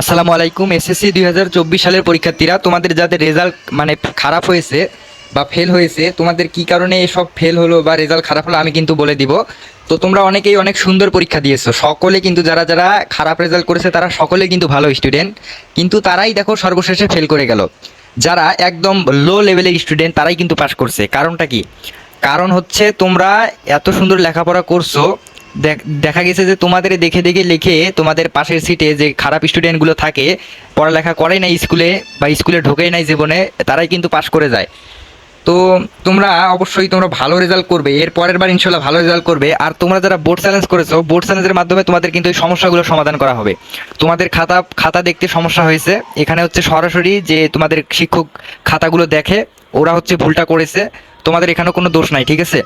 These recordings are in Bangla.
আসসালামু আলাইকুম এসএসসি দুই হাজার চব্বিশ সালের পরীক্ষার্থীরা, তোমাদের যাদের রেজাল্ট মানে খারাপ হয়েছে বা ফেল হয়েছে, তোমাদের কি কারণে এসব ফেল হলো বা রেজাল্ট খারাপ হলো আমি কিন্তু বলে দিব। তো তোমরা অনেকেই অনেক সুন্দর পরীক্ষা দিয়েছ। সকলে কিন্তু যারা যারা খারাপ রেজাল্ট করেছে, তারা সকলে কিন্তু ভালো স্টুডেন্ট কিন্তু তারাই দেখো সর্বশেষে ফেল করে গেল। যারা একদম লো লেভেলের স্টুডেন্ট তারাই কিন্তু পাশ করছে। কারণটা কি? কারণ হচ্ছে তোমরা এত সুন্দর লেখাপড়া করছ দেখ- গেছে যে তোমাদের দেখে দেখে লিখে তোমাদের পাশের সিটে যে খারাপ স্টুডেন্টগুলো থাকে, পড়ালেখা করে নাই স্কুলে বা স্কুলে ঢোকেই নাই জীবনে, তারাই কিন্তু পাশ করে যায়। তো তোমরা অবশ্যই তোমরা ভালো রেজাল্ট করবে এর পরের বার ইনশাল্লাহ ভালো রেজাল্ট করবে। আর তোমরা যারা বোর্ড চ্যালেঞ্জ করেছ বোর্ড চ্যালেঞ্জের মাধ্যমে তোমাদের কিন্তু এই সমস্যাগুলো সমাধান করা হবে। তোমাদের খাতা খাতা দেখতে সমস্যা হয়েছে। এখানে হচ্ছে সরাসরি যে তোমাদের শিক্ষক খাতাগুলো দেখে, ওরা হচ্ছে ভুলটা করেছে। তোমাদের এখানে কোনো দোষ নাই, ঠিক আছে?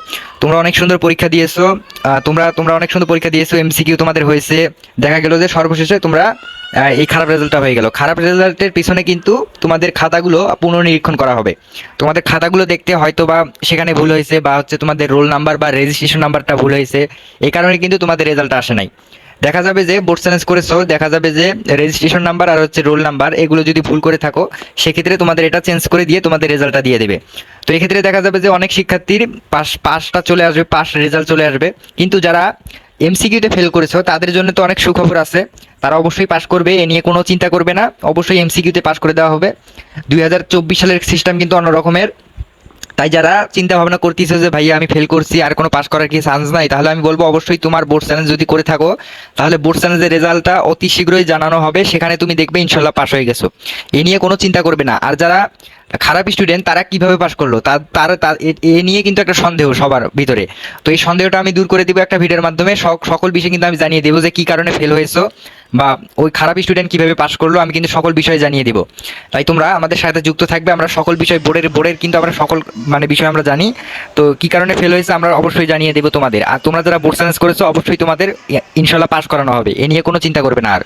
তোমরা অনেক সুন্দর পরীক্ষা দিয়েছ তোমরা তোমরা অনেক সুন্দর পরীক্ষা দিয়েছ এমসিকিউ তোমাদের হয়েছে। দেখা গেল যে সর্বশেষে তোমরা এই খারাপ রেজাল্টটা হয়ে গেল। খারাপ রেজাল্টের পিছনে কিন্তু তোমাদের খাতাগুলো পুনর্নিরীক্ষণ করা হবে। তোমাদের খাতাগুলো দেখতে হয়তো বা সেখানে ভুল হয়েছে বা হচ্ছে তোমাদের রোল নাম্বার বা রেজিস্ট্রেশন নাম্বারটা ভুল হয়েছে। এই কারণে কিন্তু তোমাদের রেজাল্টটা আসে নাই। দেখা যাবে যে বোর্ড চ্যালেঞ্জ করেছ, দেখা যাবে যে রেজিস্ট্রেশন নাম্বার আর হচ্ছে রোল নাম্বার এগুলো যদি ভুল করে থাকো, সেক্ষেত্রে তোমাদের এটা চেঞ্জ করে দিয়ে তোমাদের রেজাল্টটা দিয়ে দেবে। তো এক্ষেত্রে দেখা যাবে যে অনেক শিক্ষার্থীর পাস পাসটা চলে আসবে পাস রেজাল্ট চলে আসবে। কিন্তু যারা এমসিকিউতে ফেল করেছ, তাদের জন্য তো অনেক সুখবর আছে। তারা অবশ্যই পাশ করবে, এ নিয়ে কোনো চিন্তা করবে না। অবশ্যই এমসিকিউতে পাস করে দেওয়া হবে। দুই হাজার চব্বিশ সালের সিস্টেম কিন্তু অন্য রকমের তাই যারা চিন্তা ভাবনা করতেছে যে, ভাইয়া, আমি ফেল করছি, আর কোনো পাস করার কি চান্স নাই? তাহলে আমি বলব, অবশ্যই তোমার বোর্ড চ্যালেঞ্জ যদি করে থাকো, তাহলে বোর্ড চ্যালেঞ্জের রেজাল্টটা অতি শীঘ্রই জানানো হবে। সেখানে তুমি দেখবে ইনশাল্লাহ পাস হয়ে গেছো। এ নিয়ে কোনো চিন্তা করবে না। আর যারা খারাপ স্টুডেন্ট তারা কীভাবে পাস করল? তার তার এ- নিয়ে কিন্তু একটা সন্দেহ সবার ভিতরে। তো এই সন্দেহটা আমি দূর করে দিব একটা ভিডিওর মাধ্যমে। সক- সকল বিষয় কিন্তু আমি জানিয়ে দেবো যে কি কারণে ফেল হয়েছো বা ওই খারাপ স্টুডেন্ট কীভাবে পাস করল, আমি কিন্তু সকল বিষয় জানিয়ে দিব। তাই তোমরা আমাদের সাথে যুক্ত থাকবে, আমরা সকল বিষয় বোর্ডের বোর্ডের কিন্তু আমরা সকল মানে বিষয় আমরা জানি। তো কি কারণে ফেল হয়েছে আমরা অবশ্যই জানিয়ে দেবো তোমাদের। আর তোমরা যারা বোর্ড চ্যালেঞ্জ করেছ, অবশ্যই তোমাদের ইনশাল্লাহ পাস করানো হবে। এ নিয়ে কোনো চিন্তা করবে না আর।